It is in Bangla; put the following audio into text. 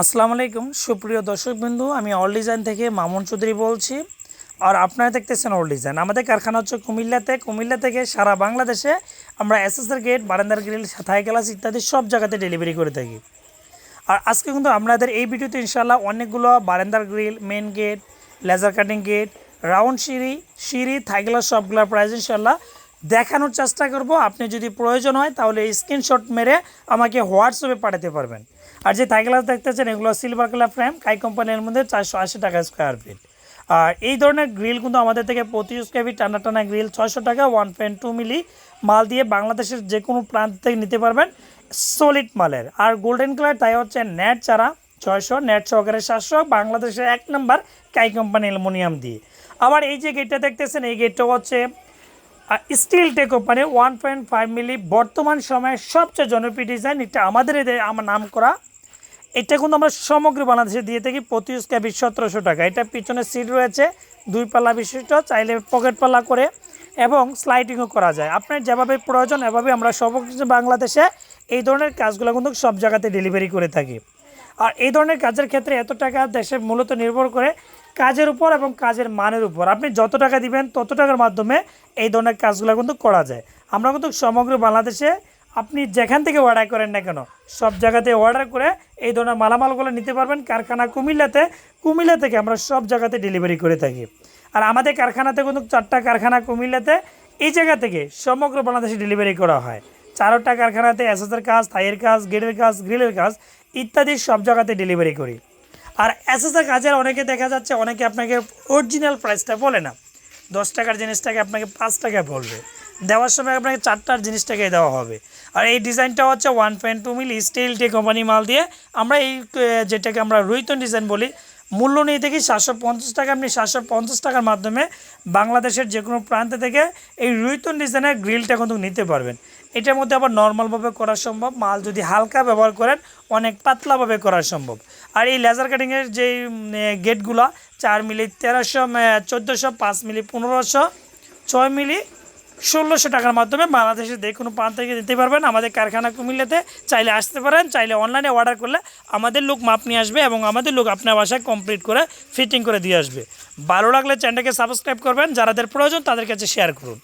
আসসালামু আলাইকুম, সুপ্রিয় দর্শকবৃন্দু, আমি অল ডিজাইন থেকে মামুন চৌধুরী বলছি। আর আপনারা দেখতেছেন অল ডিজাইন আমাদের কারখানা হচ্ছে কুমিল্লাতে। কুমিল্লা থেকে সারা বাংলাদেশে আমরা এসএসআর গেট বারান্দার গ্রিল থাই গ্লাস ইত্যাদি সব জায়গাতে ডেলিভারি করে থাকি। আর আজকে কিন্তু আপনাদের এই ভিডিওতে ইনশাল্লাহ অনেকগুলো বারান্দার grill main gate laser cutting gate round সিঁড়ি সিঁড়ি থাইগুলো সবগুলোর প্রাইস ইনশাল্লাহ দেখানোর চেষ্টা করব। আপনি যদি প্রয়োজন হয়, তাহলে স্ক্রিনশট মেরে আমাকে হোয়াটসঅ্যাপে পাঠাতে পারবেন। আর যে থাই গ্লাস দেখতেছেন এগুলো সিলভার কালার ফ্রেম কাই কোম্পানির মধ্যে চারশো আশি টাকা স্কোয়ার ফিট আর এই ধরনের গ্রিল কিন্তু আমাদের থেকে প্রতি স্কোয়ার ফিট টানা টানা গ্রিল ছয়শো টাকা ওয়ান পয়েন্ট টু মিলি মাল দিয়ে বাংলাদেশের যে কোনো প্রান্ত থেকে নিতে পারবেন সলিড মালের। আর গোল্ডেন কালার তাই হচ্ছে নেট চারা, ছয়শো নেট সহকারে সাতশো, বাংলাদেশের এক নম্বর কাই কোম্পানি অ্যালুমিনিয়াম দিয়ে। আবার এই যে গেটটা দেখতেছেন, এই গেটটা হচ্ছে স্টিল টে company one point five milli বর্তমান সময়ে সবচেয়ে জনপ্রিয় ডিজাইন এটা আমাদের আমার নাম করা এটা কিন্তু আমরা সমগ্র বাংলাদেশে দিয়ে থাকি প্রতি স্কোয়ার ফিট সতেরোশো টাকা। এটা পিছনে সিট রয়েছে, দুই পাল্লা বিশিষ্ট, চাইলে পকেট পাল্লা করে এবং স্লাইডিংও করা যায়। আপনার যেভাবে প্রয়োজন, এভাবে আমরা সমগ্র বাংলাদেশে এই ধরনের কাজগুলো কিন্তু সব জায়গাতে ডেলিভারি করে থাকি। আর এই ধরনের কাজের ক্ষেত্রে এত টাকা দেশে মূলত নির্ভর করে কাজের উপর এবং কাজের মানের উপর। আপনি যত টাকা দিবেন, তত টাকার মাধ্যমে এই ধরনের কাজগুলো কিন্তু করা যায়। আমরা কিন্তু সমগ্র বাংলাদেশে আপনি যেখান থেকে অর্ডার করেন না কেন, সব জায়গাতে অর্ডার করে এই ধরনের মালামালগুলো নিতে পারবেন। কারখানা কুমিল্লাতে, কুমিল্লা থেকে আমরা সব জায়গাতে ডেলিভারি করে থাকি। আর আমাদের কারখানাতে কিন্তু চারটা কারখানা কুমিল্লাতে, এই জায়গা থেকে সমগ্র বাংলাদেশে ডেলিভারি করা হয়। চারটা কারখানাতে এসএসের কাজ থাইয়ের কাজ গেটের কাজ গ্রিলের কাজ, ইত্যাদি সব জায়গাতে ডেলিভারি করি। আর এসএসএ কাজের অনেকে দেখা যাচ্ছে, অনেকে আপনাকে অরিজিনাল প্রাইসটা বলে না। দশ টাকার জিনিসটাকে আপনাকে পাঁচ টাকা বলবে। দেওয়ার সময় আপনাকে চারটার জিনিসটাকে দেওয়া হবে। আর এই ডিজাইনটা হচ্ছে one point two mil steel টি কোম্পানি মাল দিয়ে আমরা এই যেটাকে আমরা রুইতন ডিজাইন বলি মূল্য নিয়ে থাকি সাতশো পঞ্চাশ টাকা। আপনি সাতশো পঞ্চাশ টাকার মাধ্যমে বাংলাদেশের যে কোনো প্রান্ত থেকে এই রুইতন ডিজাইনের গ্রিলটা কিন্তু নিতে পারবেন। এটার মধ্যে আবার নর্মালভাবে করা সম্ভব। মাল যদি হালকা ব্যবহার করেন, অনেক পাতলাভাবে করা সম্ভব। আর এই লেজার কাটিংয়ের যে গেটগুলো, চার মিলি তেরোশো চোদ্দোশো, পাঁচ মিলি পনেরোশো, ছয় মিলি ষোলোশো টাকার মাধ্যমে বাংলাদেশের যে কোনো প্রান্ত থেকে দিতে পারবেন। আমাদের কারখানা কুমিল্লাতে চাইলে আসতে পারেন, চাইলে অনলাইনে অর্ডার করলে আমাদের লোক মাপ নিয়ে আসবে এবং আমাদের লোক আপনার বাসায় কমপ্লিট করে ফিটিং করে দিয়ে আসবে। ভালো লাগলে চ্যানেলটাকে সাবস্ক্রাইব করবেন, যারাদের প্রয়োজন তাদের কাছে শেয়ার করুন।